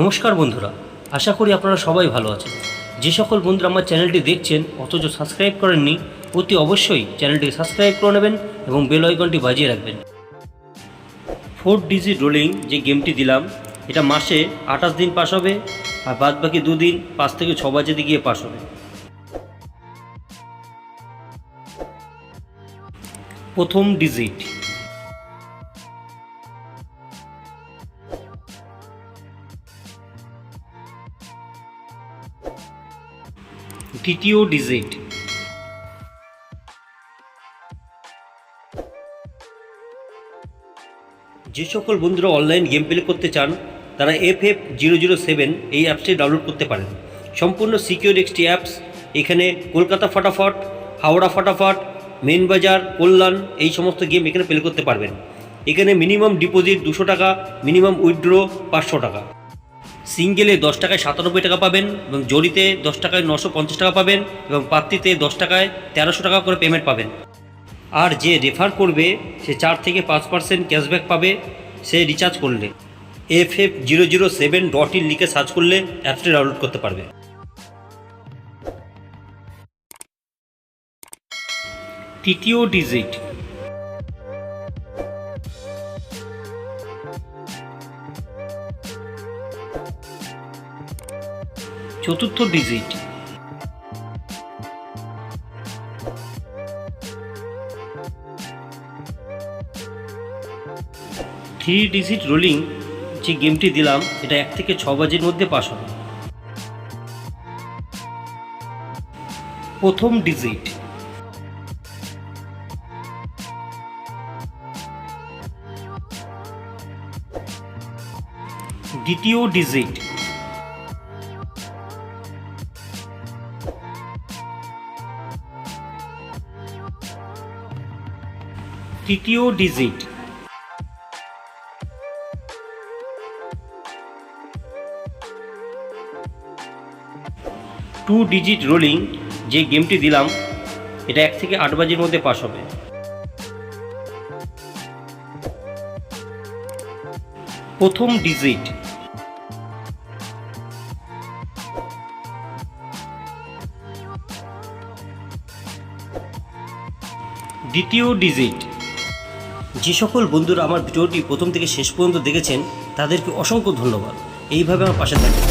নমস্কার বন্ধুরা, আশা করি আপনারা সবাই ভালো আছেন। যে সকল বন্ধুরা আমার চ্যানেলটি দেখছেন, অথচ সাবস্ক্রাইব করেননি, অতি অবশ্যই চ্যানেলটি সাবস্ক্রাইব করে নেবেন এবং বেল আইকনটি বাজিয়ে রাখবেন। ফোর ডিজিট রোলিং যে গেমটি দিলাম, এটা মাসে আঠাশ দিন পাস হবে, আর বাদ বাকি দুদিন পাঁচ থেকে ছ বাজেতে গিয়ে পাস হবে। প্রথম ডিজিট দ্বিতীয় ডিজিট যে সকল বন্ধুরা অনলাইন গেম প্লে করতে চান, তারা F F zero zero seven এই অ্যাপসটি ডাউনলোড করতে পারেন। সম্পূর্ণ সিকিউর একটি অ্যাপস এখানে কলকাতা ফটাফট, হাওড়া ফটাফট মেন বাজার, কল্যাণ এই সমস্ত গেম এখানে প্লে করতে পারবেন। এখানে মিনিমাম ডিপোজিট দুশো টাকা মিনিমাম উইথড্র পাঁচশো টাকা। সিঙ্গেলে দশ টাকায় সাতানব্বই টাকা পাবেন এবং জরিতে দশ টাকায় নশো পঞ্চাশ টাকা পাবেন এবং পাত্রিতে দশ টাকায় তেরোশো টাকা করে পেমেন্ট পাবেন। আর যে রেফার করবে, সে চার থেকে পাঁচ পার্সেন্ট ক্যাশব্যাক পাবে, সে রিচার্জ করলে। F F zero zero seven dot in লিখে সার্চ করলে অ্যাপসটি ডাউনলোড করতে পারবে। তৃতীয় ডিজিট চতুর্থ ডিজিট। থ্রি ডিজিট রোলিং যে গেমটি দিলাম, এটা এক থেকে ছ বাজের মধ্যে পাস হবে। প্রথম ডিজিট। দ্বিতীয় ডিজিট তৃতীয় ডিজিট টু ডিজিট রোলিং যে গেমটি দিলাম, এটা এক থেকে আট বাজির মধ্যে পাস হবে। প্রথম ডিজিট। দ্বিতীয় ডিজিট। যে সকল বন্ধুরা আমার ভিডিওটি প্রথম থেকে শেষ পর্যন্ত দেখেছেন, তাদেরকে অসংখ্য ধন্যবাদ। এইভাবে আমার পাশে থাকবেন।